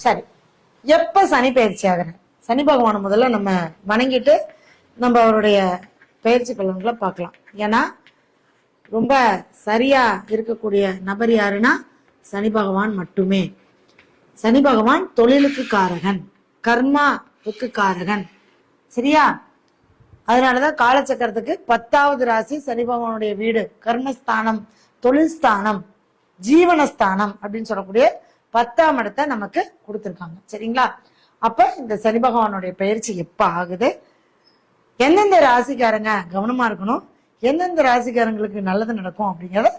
சரி. எப்ப சனி பயிற்சி ஆகுற சனி பகவான் முதல்ல நம்ம வணங்கிட்டு நம்ம அவருடைய பயிற்சி பலன்களை பார்க்கலாம். ஏன்னா ரொம்ப சரியா இருக்கக்கூடிய நபர் யாருன்னா சனி பகவான் மட்டுமே. சனி பகவான் தொழிலுக்கு காரகன் கர்மாவுக்கு காரகன். சரியா? அதனாலதான் காலச்சக்கரத்துக்கு பத்தாவது ராசி சனி பகவானுடைய வீடு கர்மஸ்தானம் தொழில் ஸ்தானம் ஜீவனஸ்தானம் அப்படின்னு சொல்லக்கூடிய பத்தாம் இடத்தை நமக்கு கொடுத்துருக்காங்க. சரிங்களா? அப்ப இந்த சனி பகவானுடைய பயிற்சி எப்ப ஆகுது? எந்தெந்த ராசிக்காரங்க கவனமா இருக்கணும்? எந்தெந்த ராசிக்காரங்களுக்கு நல்லது நடக்கும் அப்படிங்கறத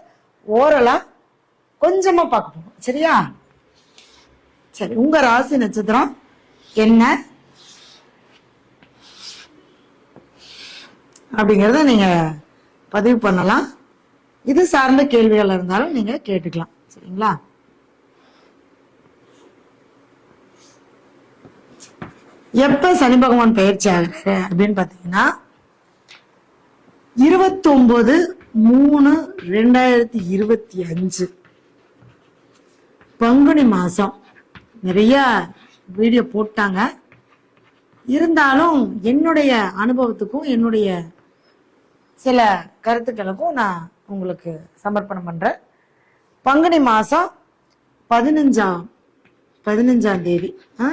ஓரலா கொஞ்சமா பார்க்க போகும் சரியா? சரி உங்க ராசி நட்சத்திரம் என்ன? அப்படிங்கிறத நீங்க பதிவு பண்ணலாம். இது சார்ந்த கேள்விகள் இருந்தாலும் நீங்க கேட்டுக்கலாம். சரிங்களா? எப்ப சனி பகவான் பயிற்சி ஆகுறாரு அப்படின்னு பாத்தீங்கன்னா இருபத்தி ஒன்பது மூணு ரெண்டாயிரத்தி இருபத்தி அஞ்சு. பங்குனி மாசம். நிறைய வீடியோ போட்டாங்க. இருந்தாலும் என்னுடைய அனுபவத்துக்கும் என்னுடைய சில கருத்துக்களுக்கும் நான் உங்களுக்கு சமர்ப்பணம் பண்றேன். பங்குனி மாசம் பதினஞ்சாம் பதினஞ்சாம் தேதி ஆ?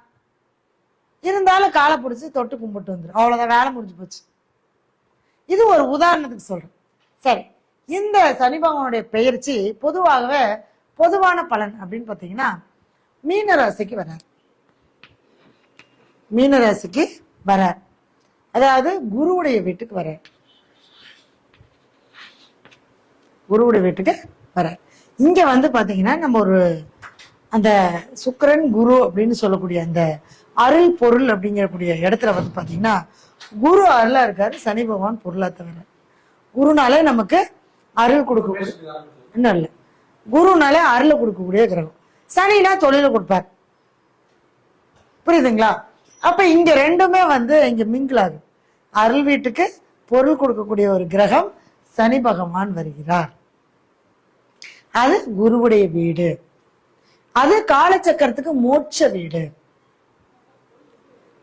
இருந்தாலும் காலை பிடிச்சி தொட்டு கும்பிட்டு வந்துடும் அவ்வளவுதான் வேலை முடிஞ்சு போச்சு. இது ஒரு உதாரணத்துக்கு சொல்றேன். சரி இந்த சனி பகவானுடைய பெயர்ச்சி பொதுவாகவே பொதுவான பலன் அப்படின்னு பார்த்தீங்கன்னா மீன ராசிக்கு வரார். மீன ராசிக்கு வரார். அதாவது குருவுடைய வீட்டுக்கு வரார். குருவுடைய வீட்டுக்கு வரார். இங்க வந்து பாத்தீங்கன்னா நம்ம ஒரு அந்த சுக்கரன் குரு அப்படின்னு சொல்லக்கூடிய அந்த அருள் பொருள் அப்படிங்கக்கூடிய இடத்துல வந்து பாத்தீங்கன்னா குரு அருளா இருக்காரு சனி பகவான் பொருளாக தவிர. குருனாலே நமக்கு அருள் கொடுக்கக்கூடிய இன்னும் இல்லை. குருனாலே அருளை கொடுக்கக்கூடிய கிரகம். சனினா தொழிலை கொடுப்பார். புரியுதுங்களா? அப்ப இங்க ரெண்டுமே வந்து இங்க மிங்கிள் அருள் வீட்டுக்கு பொருள் கொடுக்கக்கூடிய ஒரு கிரகம் சனி பகவான் வருகிறார். அது குருவுடைய வீடு. அது காலச்சக்கரத்துக்கு மோட்ச வீடு.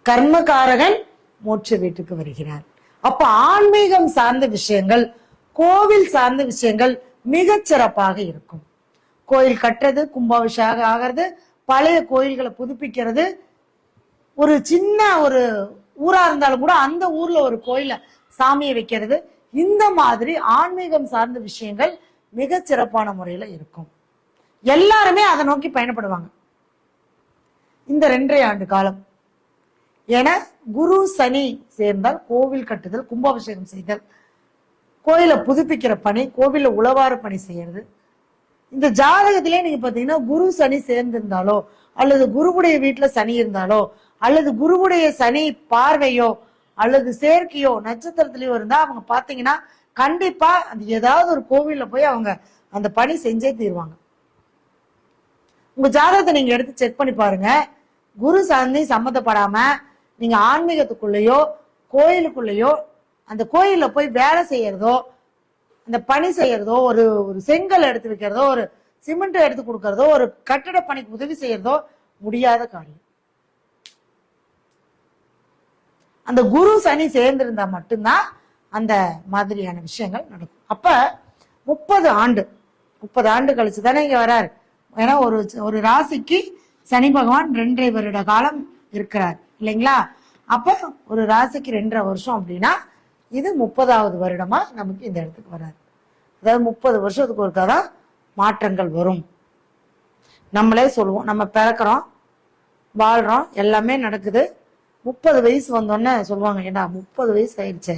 கர்மகாரகன் மோட்ச வீட்டுக்கு வருகிறார். அப்ப ஆன்மீகம் சார்ந்த விஷயங்கள் கோவில் சார்ந்த விஷயங்கள் மிகச் சிறப்பாக இருக்கும். கோயில் கட்டுறது கும்பாபிஷேகம் ஆகிறது பழைய கோயில்களை புதுப்பிக்கிறது. ஒரு சின்ன ஒரு ஊரா இருந்தாலும் கூட அந்த ஊர்ல ஒரு கோயில சாமியை வைக்கிறது. இந்த மாதிரி ஆன்மீகம் சார்ந்த விஷயங்கள் மிகச் சிறப்பான முறையில இருக்கும். எல்லாருமே அதை நோக்கி பயணப்படுவாங்க. இந்த ரெண்டரை ஆண்டு காலம். என குரு சனி சேர்ந்தால் கோவில் கட்டுதல் கும்பாபிஷேகம் செய்தல் கோயிலை புதுப்பிக்கிற பணி கோவிலில் உழவார பணி செய்யறது. இந்த ஜாதகத்திலே நீங்க பாத்தீங்கன்னா குரு சனி சேர்ந்திருந்தாலோ அல்லது குருவுடைய வீட்டுல சனி இருந்தாலோ அல்லது குருவுடைய சனி பார்வையோ அல்லது சேர்க்கையோ நட்சத்திரத்திலயோ இருந்தா அவங்க பாத்தீங்கன்னா கண்டிப்பா அது ஏதாவது ஒரு கோவில்ல போய் அவங்க அந்த பணி செஞ்சே தீருவாங்க. உங்க ஜாதகத்தை நீங்க எடுத்து செக் பண்ணி பாருங்க. குரு சந்தி சம்மந்தப்படாம நீங்க ஆன்மீகத்துக்குள்ளேயோ கோயிலுக்குள்ளேயோ அந்த கோயில்ல போய் வேலை செய்யறதோ அந்த பணி செய்யறதோ ஒரு ஒரு செங்கல் எடுத்து வைக்கிறதோ ஒரு சிமெண்ட் எடுத்து கொடுக்கறதோ ஒரு கட்டிட பணிக்கு உதவி செய்யறதோ முடியாத காரியம். அந்த குரு சனி சேர்ந்திருந்தா மட்டும்தான் அந்த மாதிரியான விஷயங்கள் நடக்கும். அப்ப முப்பது ஆண்டு முப்பது ஆண்டு கழிச்சு தானே இங்க வராரு. ஏன்னா ஒரு ஒரு ராசிக்கு சனி பகவான் ரெண்டரை வருட காலம் இருக்கிறார். இல்லைங்களா? அப்ப ஒரு ராசிக்கு ரெண்டரை வருஷம் அப்படின்னா இது முப்பதாவது வருடமா நமக்கு இந்த இடத்துக்கு வராது. அதாவது முப்பது வருஷத்துக்கு ஒருக்கா தான் மாற்றங்கள் வரும். நம்மளே சொல்லுவோம் நம்ம பிறக்கிறோம் வாழ்றோம் எல்லாமே நடக்குது. முப்பது வயசு வந்தோடனே சொல்லுவாங்க ஏன்னா முப்பது வயசு ஆயிடுச்சே?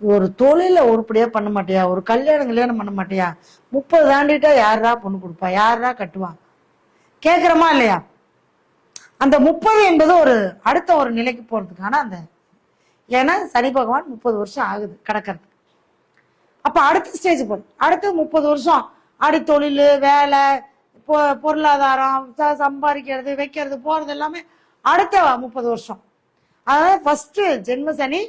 ஒரு தொழில உருப்படியா பண்ண மாட்டியா? ஒரு கல்யாணம் கல்யாணம் பண்ண மாட்டியா? முப்பது தாண்டிட்டா யாரா பொண்ணு கொடுப்பா? யாரா கட்டுவா? கேட்குறோமா இல்லையா? அந்த முப்பது என்பது ஒரு அடுத்த ஒரு நிலைக்கு போகிறதுக்கான அந்த ஏன்னா சனி பகவான் முப்பது வருஷம் ஆகுது கடக்கிறது அப்போ அடுத்த ஸ்டேஜ் போகணும். அடுத்து முப்பது வருஷம். அடி தொழில் வேலை பொ- பொருளாதாரம் ச- சம்பாதிக்கிறது வைக்கிறது போகிறது எல்லாமே அடுத்த முப்பது வருஷம். அதாவது ஃபஸ்ட்டு ஜென்ம சனி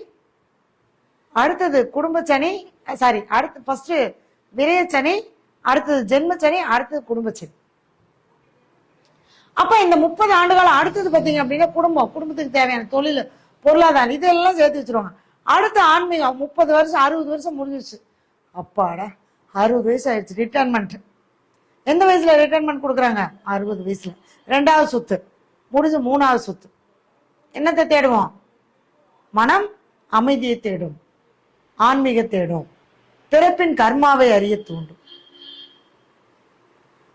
அடுத்தது குடும்ப சனி சாரி அடுத்து ஃபஸ்ட்டு விரய சனி அடுத்தது ஜென்ம சனி அடுத்தது குடும்ப சனி. அப்ப இந்த முப்பது ஆண்டுகள் அடுத்தது பாத்தீங்க அப்படின்னா குடும்பம் குடும்பத்துக்கு தேவையான தொழில் பொருளாதாரம் இதெல்லாம் சேர்த்து வச்சிருவாங்க. அடுத்த ஆன்மீகம் முப்பது வருஷம் அறுபது வருஷம் முடிஞ்சிருச்சு. அப்பாடா அறுபது வயசு ஆயிடுச்சு ரிட்டைர்மெண்ட் எந்த வயசுல ரிட்டைர்மெண்ட் கொடுக்குறாங்க? அறுபது வயசுல. ரெண்டாவது சொத்து. முடிஞ்சு மூணாவது சொத்து. என்னத்தை தேடுவோம்? மனம் அமைதியை தேடும் ஆன்மீக தேடும் பிறப்பின் கர்மாவை அறிய தூண்டும்.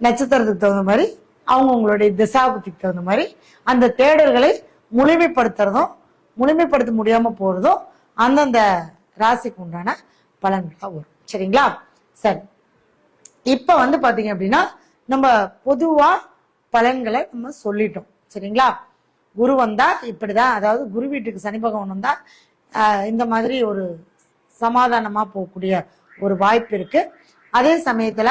நட்சத்திரத்துக்கு தகுந்த மாதிரி அவங்கவுங்களுடைய திசாபுத்திக்கு தகுந்த மாதிரி அந்த தேடல்களை முழுமைப்படுத்துறதும் முழுமைப்படுத்த முடியாமல் போகிறதும் அந்தந்த ராசிக்கு உண்டான பலன்களாக வரும். சரிங்களா? சரி. இப்போ வந்து பார்த்தீங்க அப்படின்னா நம்ம பொதுவாக பலன்களை நம்ம சொல்லிட்டோம். சரிங்களா? குரு வந்தா இப்படிதான். அதாவது குரு வீட்டுக்கு சனி பகவான் வந்தா இந்த மாதிரி ஒரு சமாதானமா போகக்கூடிய ஒரு வாய்ப்பு இருக்கு. அதே சமயத்துல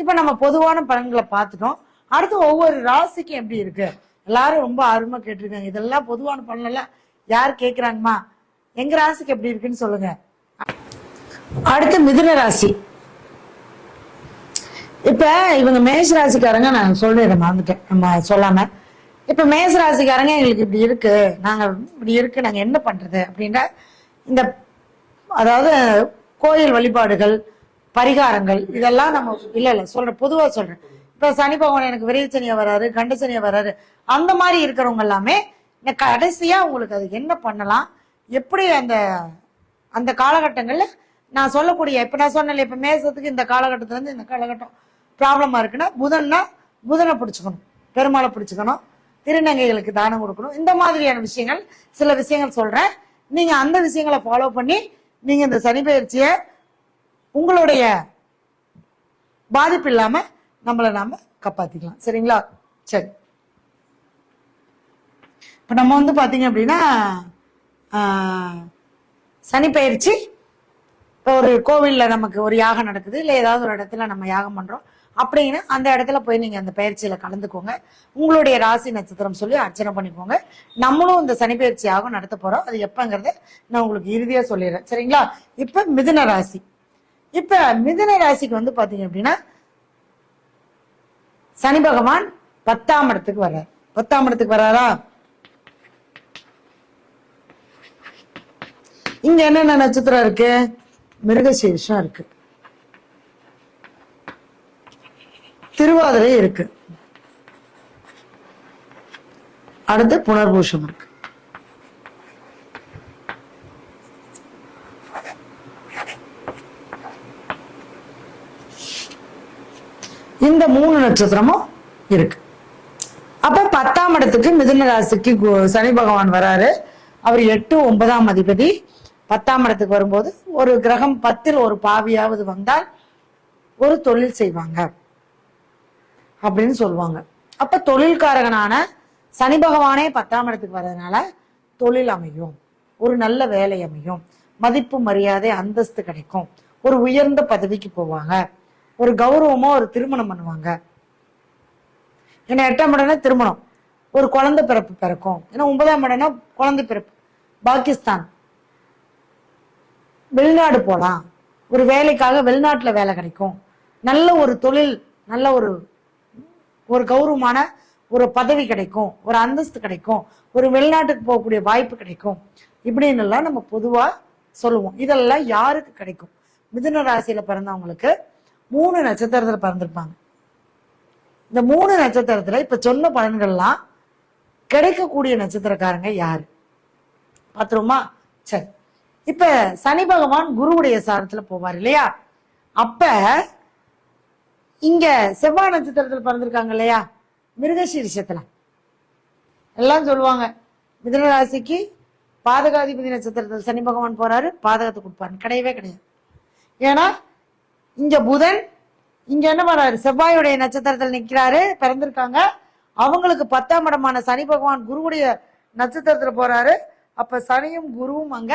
இப்ப நம்ம பொதுவான பலன்களை பார்த்துட்டோம். அடுத்து ஒவ்வொரு ராசிக்கும் எப்படி இருக்கு? எல்லாரும் ரொம்ப ஆர்வமா கேட்டிருக்காங்க. இதெல்லாம் பொதுவான பலன் எல்லாம் யார் கேக்குறாங்கம்மா? எங்க ராசிக்கு எப்படி இருக்குன்னு சொல்லுங்க. அடுத்து மிதுன ராசி. இப்ப இவங்க மேஷ ராசிக்காரங்க நான் சொல்லிடுறேன் மறந்துட்டேன். நம்ம சொல்லாம. இப்ப மேஷ ராசிக்காரங்க எங்களுக்கு இப்படி இருக்கு. நாங்க இப்படி இருக்கு. நாங்க என்ன பண்றது அப்படின்ற இந்த அதாவது கோயில் வழிபாடுகள் பரிகாரங்கள். இதெல்லாம் நம்ம இல்ல இல்ல சொல்றேன் பொதுவா சொல்றேன். இப்ப சனி பகவான் எனக்கு விரைச்சனியா வராரு கண்டசனியா வராரு அந்த மாதிரி இருக்கிறவங்க எல்லாமே இந்த கடைசியா உங்களுக்கு அது என்ன பண்ணலாம் எப்படி அந்த அந்த காலகட்டங்கள்ல நான் சொல்லக்கூடிய இப்ப நான் சொன்னேன் இப்ப மேசத்துக்கு இந்த காலகட்டத்துல இருந்து இந்த காலகட்டம் ப்ராப்ளமா இருக்குன்னா புதன்னா புதனை பிடிச்சுக்கணும் பெருமாளை பிடிச்சுக்கணும் திருநங்கைகளுக்கு தானம் கொடுக்கணும். இந்த மாதிரியான விஷயங்கள் சில விஷயங்கள் சொல்றேன். நீங்க அந்த விஷயங்களை ஃபாலோ பண்ணி நீங்க இந்த சனி பயிற்சியை உங்களுடைய பாதிப்பு இல்லாம நம்மளை நாம காப்பாத்திக்கலாம். சரிங்களா? சரி. இப்ப நம்ம வந்து பாத்தீங்க அப்படின்னா சனி பயிற்சி. இப்போ ஒரு கோவிலில் நமக்கு ஒரு யாகம் நடக்குது இல்லை ஏதாவது ஒரு இடத்துல நம்ம யாகம் பண்றோம் அப்படின்னு அந்த இடத்துல போய் நீங்க அந்த பயிற்சியில கலந்துக்கோங்க. உங்களுடைய ராசி நட்சத்திரம் சொல்லி அர்ச்சனை பண்ணிக்கோங்க. நம்மளும் இந்த சனி பயிற்சி யாகம் நடத்த போறோம். அது எப்பங்கிறத நான் உங்களுக்கு இறுதியா சொல்லிடுறேன். சரிங்களா? இப்ப மிதுன ராசி. இப்ப மிதுன ராசிக்கு வந்து பாத்தீங்க அப்படின்னா சனி பகவான் பத்தாம் இடத்துக்கு வர்றார். பத்தாம் இடத்துக்கு வர்றாரா? இங்க என்னென்ன நட்சத்திரம் இருக்கு? மிருகசேஷம் இருக்கு. திருவாதிரை இருக்கு. அடுத்து புனர்பூஷம் இருக்கு. இந்த மூணு நட்சத்திரமும் இருக்கு. அப்ப பத்தாம் இடத்துக்கு மிதுன ராசிக்கு சனி பகவான் வராரு. அவர் எட்டு ஒன்பதாம் அதிபதி. பத்தாம் இடத்துக்கு வரும்போது ஒரு கிரகம் பத்தில் ஒரு பாவியாவது வந்தால் ஒரு தொழில் செய்வாங்க அப்படின்னு சொல்லுவாங்க. அப்ப தொழில்காரகனான சனி பகவானே பத்தாம் இடத்துக்கு வர்றதுனால தொழில் அமையும். ஒரு நல்ல வேலை அமையும். மதிப்பு மரியாதை அந்தஸ்து கிடைக்கும். ஒரு உயர்ந்த பதவிக்கு போவாங்க. ஒரு கௌரவமா ஒரு திருமணம் பண்ணுவாங்க. ஏன்னா எட்டாம் இடம்னா திருமணம். ஒரு குழந்தை பிறப்பு பிறக்கும். ஏன்னா ஒன்பதாம் இடம்னா குழந்தை பிறப்பு. பாகிஸ்தான். வெளிநாடு போகலாம் ஒரு வேலைக்காக வெளிநாட்டில் வேலை கிடைக்கும். நல்ல ஒரு தொழில் நல்ல ஒரு ஒரு கௌரவமான ஒரு பதவி கிடைக்கும். ஒரு அந்தஸ்து கிடைக்கும். ஒரு வெளிநாட்டுக்கு போகக்கூடிய வாய்ப்பு கிடைக்கும். இப்படின்னு எல்லாம் நம்ம பொதுவாக சொல்லுவோம். இதெல்லாம் யாருக்கு கிடைக்கும்? மிதுன ராசியில பிறந்தவங்களுக்கு மூணு நட்சத்திரத்தில் பிறந்திருப்பாங்க. இந்த மூணு நட்சத்திரத்தில் இப்போ சொன்ன பலன்கள்லாம் கிடைக்கக்கூடிய நட்சத்திரக்காரங்க யார்? பார்த்துருமா சரி. இப்ப சனி பகவான் குருவுடைய சாரத்துல போவார் இல்லையா? அப்ப இங்க செவ்வாய் நட்சத்திரத்தில் பிறந்திருக்காங்க இல்லையா? மிருகசீரிஷத்துல எல்லாம் சொல்லுவாங்க மிதன ராசிக்கு பாதகாதிபதி நட்சத்திரத்தில் சனி பகவான் போறாரு பாதகத்தை கொடுப்பாரு. கிடையவே கிடையாது. ஏன்னா இங்க புதன் இங்க என்ன பண்றாரு? செவ்வாயுடைய நட்சத்திரத்தில் நிக்கிறாரு பிறந்திருக்காங்க. அவங்களுக்கு பத்தாம் இடமான சனி பகவான் குருவுடைய நட்சத்திரத்துல போறாரு. அப்ப சனியும் குருவும் அங்க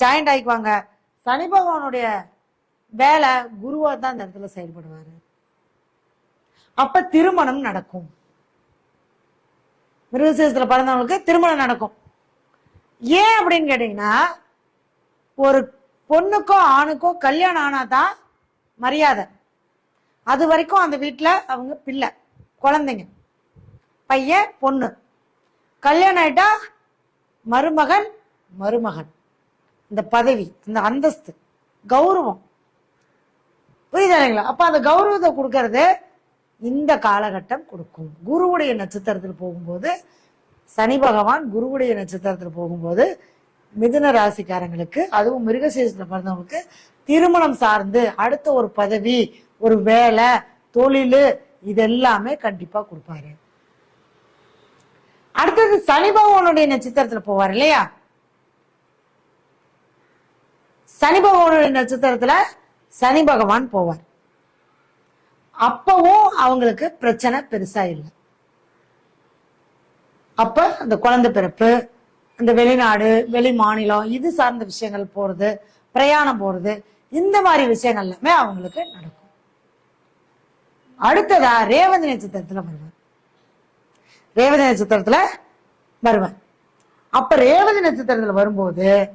ஜாயிண்ட் ஆயிக்குவாங்க. சனி பகவானுடைய வேலை குருவா தான் இந்த இடத்துல செயல்படுவாரு. அப்ப திருமணம் நடக்கும். மிருகசேசத்துல பிறந்தவங்களுக்கு திருமணம் நடக்கும். ஏன் அப்படின்னு கேட்டீங்கன்னா ஒரு பொண்ணுக்கோ ஆணுக்கோ கல்யாணம் ஆனாதான் மரியாதை. அது வரைக்கும் அந்த வீட்டில் அவங்க பிள்ளை குழந்தைங்க பையன் பொண்ணு. கல்யாணம் ஆயிட்டா மருமகன் மருமகன். இந்த பதவி இந்த அந்தஸ்து கௌரவம். புரியுதானுங்களா அப்போ அப்ப அந்த கௌரவத்தை கொடுக்கறது இந்த காலகட்டம் கொடுக்கும். குருவுடைய நட்சத்திரத்தில் போகும்போது சனி பகவான் குருவுடைய நட்சத்திரத்தில் போகும்போது மிதுன ராசிக்காரங்களுக்கு அதுவும் மிருகசீரத்தில் பிறந்தவங்களுக்கு திருமணம் சார்ந்து அடுத்த ஒரு பதவி ஒரு வேலை தொழில் இது எல்லாமே கண்டிப்பா கொடுப்பாரு. அடுத்தது சனி பகவானுடைய நட்சத்திரத்துல போவார் இல்லையா? சனி பகவானுடைய நட்சத்திரத்துல சனி பகவான் போவார். அப்பவும் அவங்களுக்கு பிரச்சனை பெருசா இல்லை. அப்ப அந்த குழந்தை பிறப்பு இந்த வெளிநாடு வெளி மாநிலம் இது சார்ந்த விஷயங்கள் போறது பிரயாணம் போறது இந்த மாதிரி விஷயங்கள் எல்லாமே அவங்களுக்கு நடக்கும். அடுத்ததா ரேவதி நட்சத்திரத்துல வருவார். ரேவதி நட்சத்திரத்துல வருவார். அப்ப ரேவதி நட்சத்திரத்துல வரும்போது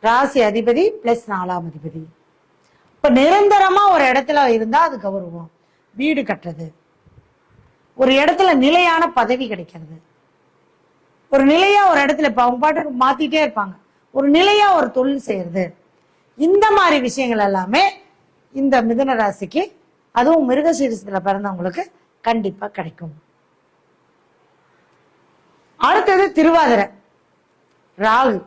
ராசி அதிபதி பிளஸ் நாலாம் அதிபதி. இப்ப நிரந்தரமா ஒரு இடத்துல இருந்தா அது கௌரவம். வீடு கட்டுறது. ஒரு இடத்துல நிலையான பதவி கிடைக்கிறது. ஒரு நிலையா ஒரு இடத்துல இப்ப அவங்க பாட்டுக்கு மாத்திட்டே இருப்பாங்க. ஒரு நிலையா ஒரு தொழில் செய்யறது. இந்த மாதிரி விஷயங்கள் எல்லாமே இந்த மிதன ராசிக்கு அதுவும் மிருகசீரிசத்துல பிறந்தவங்களுக்கு கண்டிப்பாக கிடைக்கும். அடுத்தது திருவாதிரை. ராகு.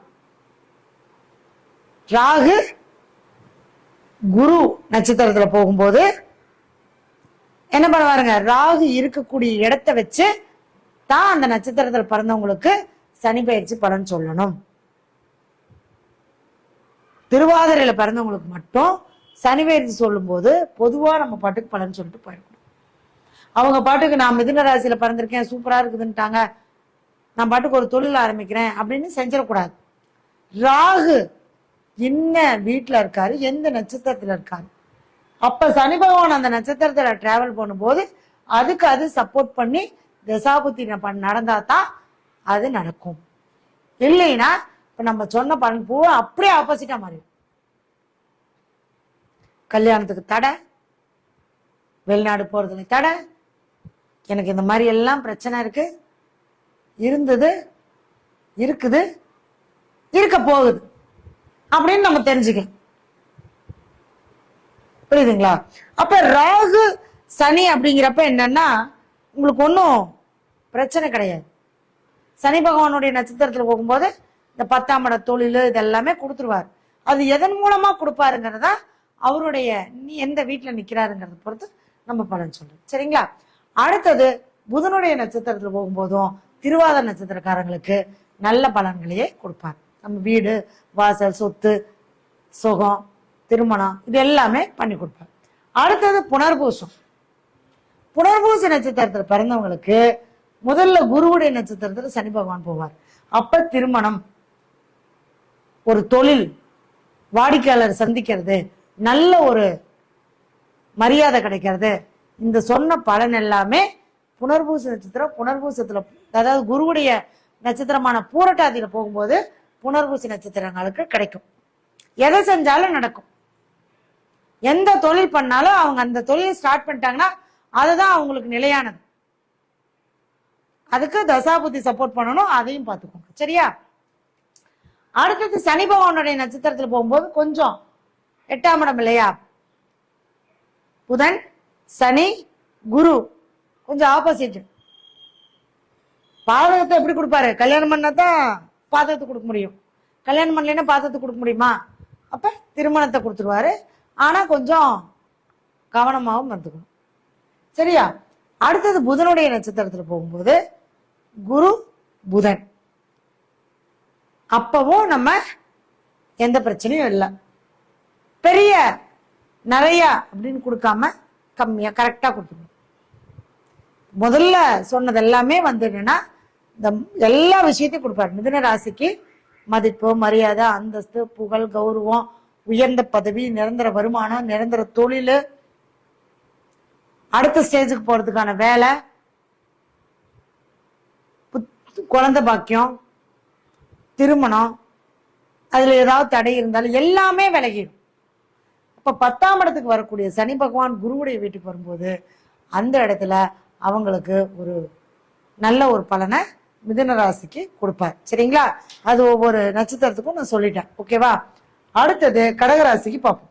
ராகு குரு நட்சத்திரத்தில் போகும்போது என்ன பண்ணுவாருங்க? ராகு இருக்கக்கூடிய இடத்த வச்சு தான் அந்த நட்சத்திரத்தில் பிறந்தவங்களுக்கு சனி பயிற்சி பலன் சொல்லணும். திருவாதிரையில பிறந்தவங்களுக்கு மட்டும் சனி பயிற்சி சொல்லும்போது பொதுவா நம்ம பாட்டுக்கு பலன் சொல்லிட்டு போயிடணும். அவங்க பாட்டுக்கு நான் மிதுன ராசியில பிறந்திருக்கேன் சூப்பரா இருக்குதுன்ட்டாங்க நான் பாட்டுக்கு ஒரு தொழில் ஆரம்பிக்கிறேன் அப்படின்னு செஞ்சிடக்கூடாது. ராகு என்ன வீட்டில் இருக்காரு எந்த நட்சத்திரத்தில் இருக்காரு? அப்போ சனி பகவான் அந்த நட்சத்திரத்தில் டிராவல் பண்ணும்போது அதுக்கு அது சப்போர்ட் பண்ணி தசாபுத்தி நடந்தா தான் அது நடக்கும். இல்லைன்னா இப்போ நம்ம சொன்ன பலன் பூரா அப்படியே ஆப்போசிட்டாக மாறி கல்யாணத்துக்கு தடை வெளிநாடு போகிறதுக்கு தடை எனக்கு இந்த மாதிரி எல்லாம் பிரச்சனை இருக்கு. இருந்தது இருக்குது இருக்க போகுது. அப்படின்னு நம்ம தெரிஞ்சுக்கலாம் புரியுதுங்களா? அப்ப ராகு சனி அப்படிங்கிறப்ப என்னன்னா உங்களுக்கு ஒன்றும் பிரச்சனை கிடையாது. சனி பகவானுடைய நட்சத்திரத்தில் போகும்போது இந்த பத்தாம் இட தொழில் இதெல்லாமே கொடுத்துருவார். அது எதன் மூலமா கொடுப்பாருங்கிறதா அவருடைய நீ எந்த வீட்டில் நிற்கிறாருங்கிறத பொறுத்து நம்ம பலன் சொல்றோம். சரிங்களா? அடுத்தது புதனுடைய நட்சத்திரத்தில் போகும்போதும் திருவாத நட்சத்திரக்காரங்களுக்கு நல்ல பலன்களையே கொடுப்பார். நம்ம வீடு வாசல் சொத்து சுகம் திருமணம் இது எல்லாமே பண்ணி கொடுப்பார். அடுத்தது புனர்பூசம். புனர்பூச நட்சத்திரத்தில் பிறந்தவங்களுக்கு முதல்ல குருவுடைய நட்சத்திரத்துல சனி பகவான் போவார். அப்ப திருமணம் ஒரு தொழில் வாடிக்கையாளர் சந்திக்கிறது நல்ல ஒரு மரியாதை கிடைக்கிறது. இந்த சொன்ன பலன் எல்லாமே புனர்பூச நட்சத்திரம் புனர்பூசத்தில் அதாவது குருவுடைய நட்சத்திரமான பூரட்டாதியில் போகும்போது புனர்பூசி நட்சத்திரங்களுக்கு கிடைக்கும். எதை செஞ்சாலும் நடக்கும். எந்த தொழில் பண்ணாலும் அவங்க அந்த தொழிலை ஸ்டார்ட் பண்ணிட்டாங்கன்னா அதுதான் அவங்களுக்கு நிலையானது. அதுக்கு தசாபுத்தி சப்போர்ட் பண்ணணும் அதையும் பார்த்துக்கோங்க. சரியா? அடுத்தது சனி பகவானுடைய நட்சத்திரத்தில் போகும்போது கொஞ்சம் எட்டாம் இடம் இல்லையா? புதன் சனி குரு. கொஞ்சம் ஆப்போசிட் பாதகத்தை எப்படி கொடுப்பாரு? கல்யாணம் பண்ணா தான் பாதகத்தை கொடுக்க முடியும். கல்யாணம் பண்ணலைன்னா பாதகத்தை கொடுக்க முடியுமா? அப்ப திருமணத்தை கொடுத்துருவாரு. ஆனா கொஞ்சம் கவனமாகவும் இருந்துக்கணும். சரியா? அடுத்தது புதனுடைய நட்சத்திரத்தில் போகும்போது குரு புதன். அப்பவும் நம்ம எந்த பிரச்சனையும் இல்லை. பெரிய நிறைய அப்படின்னு கொடுக்காம கம்மியாக கரெக்டாக கொடுத்துக்கணும். முதல்ல சொன்னது எல்லாமே வந்து என்னென்னா இந்த எல்லா விஷயத்தையும் கொடுப்பாரு. மிதுன ராசிக்கு மதிப்பு மரியாதை அந்தஸ்து புகழ் கௌரவம் உயர்ந்த பதவி நிரந்தர வருமானம் நிரந்தர தொழில். அடுத்த ஸ்டேஜுக்கு போகிறதுக்கான வேலை புத்- குழந்தை பாக்கியம் திருமணம் அதுல ஏதாவது தடை இருந்தாலும் எல்லாமே விலகிடும். அப்ப பத்தாம் இடத்துக்கு வரக்கூடிய சனி பகவான் குருவுடைய வீட்டுக்கு வரும்போது அந்த இடத்துல அவங்களுக்கு ஒரு நல்ல ஒரு பலனை மிதுன ராசிக்கு கொடுப்பார். சரிங்களா? அது ஒவ்வொரு நட்சத்திரத்துக்கும் நான் சொல்லிட்டேன். ஓகேவா? அடுத்தது கடகராசிக்கு பார்ப்போம்.